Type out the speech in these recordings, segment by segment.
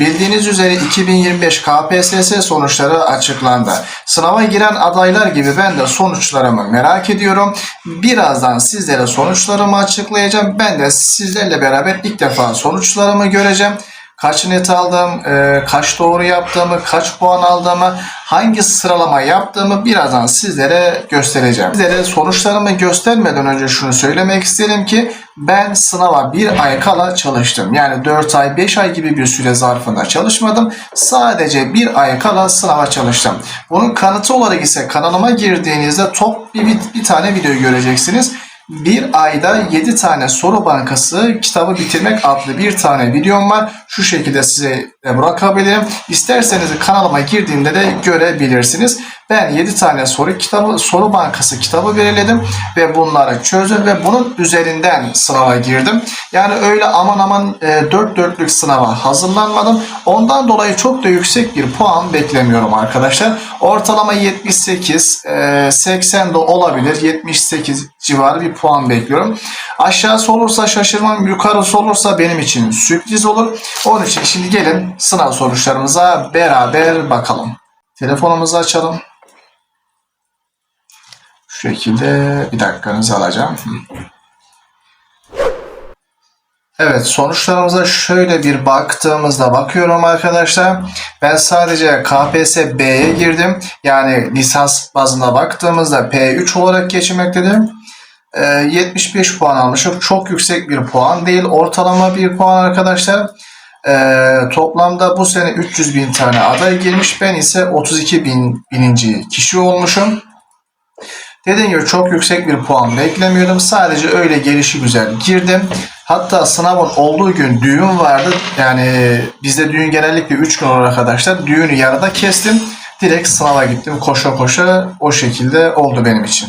Bildiğiniz üzere 2025 KPSS sonuçları açıklandı. Sınava giren adaylar gibi ben de sonuçlarımı merak ediyorum. Birazdan sizlere sonuçlarımı açıklayacağım. Ben de sizlerle beraber ilk defa sonuçlarımı göreceğim. Kaç net aldım, e, kaç doğru yaptığımı, kaç puan aldığımı, hangi sıralama yaptığımı birazdan sizlere göstereceğim. Sizlere sonuçlarımı göstermeden önce şunu söylemek isterim ki ben sınava bir ay kala çalıştım. Yani 4 ay, 5 ay gibi bir süre zarfında çalışmadım. Sadece bir ay kala sınava çalıştım. Bunun kanıtı olarak ise kanalıma girdiğinizde top bir, bir, bir tane video göreceksiniz. Bir ayda 7 tane soru bankası kitabı bitirmek adlı bir tane videom var. Şu şekilde size bırakabilirim. İsterseniz kanalıma girdiğinde de görebilirsiniz. Ben 7 tane soru kitabı, soru bankası kitabı belirledim ve bunları çözdüm ve bunun üzerinden sınava girdim. Yani öyle aman aman e, 4 dörtlük sınava hazırlanmadım. Ondan dolayı çok da yüksek bir puan beklemiyorum arkadaşlar. Ortalama 78, e, 80 de olabilir. 78 civarı bir puan bekliyorum. Aşağısı olursa şaşırmam, yukarısı olursa benim için sürpriz olur. Onun için şimdi gelin sınav sonuçlarımıza beraber bakalım. Telefonumuzu açalım. Şu şekilde bir dakikanızı alacağım. Evet sonuçlarımıza şöyle bir baktığımızda bakıyorum arkadaşlar. Ben sadece KPSS B'ye girdim. Yani lisans bazında baktığımızda P3 olarak geçmektedir. Ee, 75 puan almışım. Çok yüksek bir puan değil. Ortalama bir puan arkadaşlar. Ee, toplamda bu sene 300 bin tane aday girmiş. Ben ise 32 bin bininci kişi olmuşum. Dediğim gibi çok yüksek bir puan beklemiyordum. Sadece öyle gelişi güzel girdim. Hatta sınavın olduğu gün düğün vardı. Yani bizde düğün genellikle 3 gün olur arkadaşlar. Düğünü yarıda kestim. Direkt sınava gittim. Koşa koşa o şekilde oldu benim için.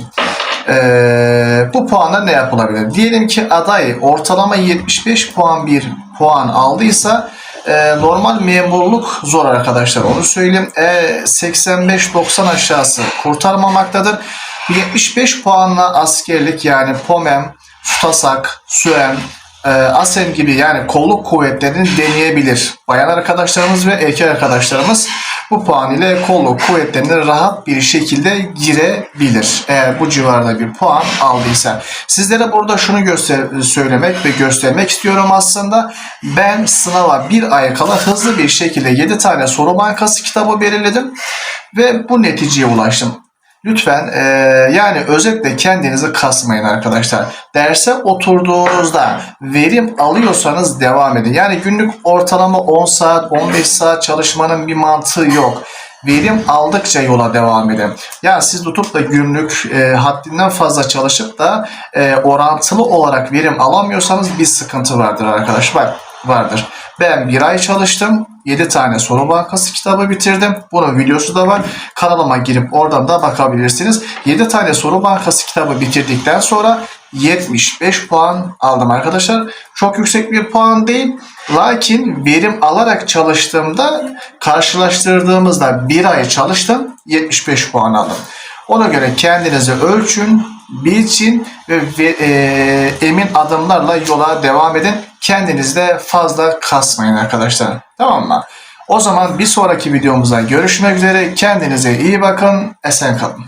Ee, bu puanla ne yapılabilir? Diyelim ki aday ortalama 75 puan bir puan aldıysa e, normal memurluk zor arkadaşlar onu söyleyeyim. E, 85-90 aşağısı kurtarmamaktadır. 75 puanla askerlik yani POMEM, SUTASAK, SÜEM, e, ASEM gibi yani kolluk kuvvetlerini deneyebilir. Bayan arkadaşlarımız ve erkek arkadaşlarımız bu puan ile kolluk kuvvetlerine rahat bir şekilde girebilir. Eğer bu civarda bir puan aldıysa. Sizlere burada şunu göster söylemek ve göstermek istiyorum aslında. Ben sınava bir ay kala hızlı bir şekilde 7 tane soru bankası kitabı belirledim ve bu neticeye ulaştım. Lütfen e, yani özetle kendinizi kasmayın arkadaşlar. Derse oturduğunuzda verim alıyorsanız devam edin. Yani günlük ortalama 10 saat 15 saat çalışmanın bir mantığı yok. Verim aldıkça yola devam edin. Yani siz tutup da günlük e, haddinden fazla çalışıp da e, orantılı olarak verim alamıyorsanız bir sıkıntı vardır arkadaşlar. Vardır. Ben bir ay çalıştım. 7 tane soru bankası kitabı bitirdim. Bunun videosu da var. Kanalıma girip oradan da bakabilirsiniz. 7 tane soru bankası kitabı bitirdikten sonra 75 puan aldım arkadaşlar. Çok yüksek bir puan değil. Lakin verim alarak çalıştığımda karşılaştırdığımızda bir ay çalıştım 75 puan aldım. Ona göre kendinizi ölçün, bilçin ve, ve e, emin adımlarla yola devam edin. Kendinizi de fazla kasmayın arkadaşlar. Tamam mı? O zaman bir sonraki videomuzda görüşmek üzere. Kendinize iyi bakın. Esen kalın.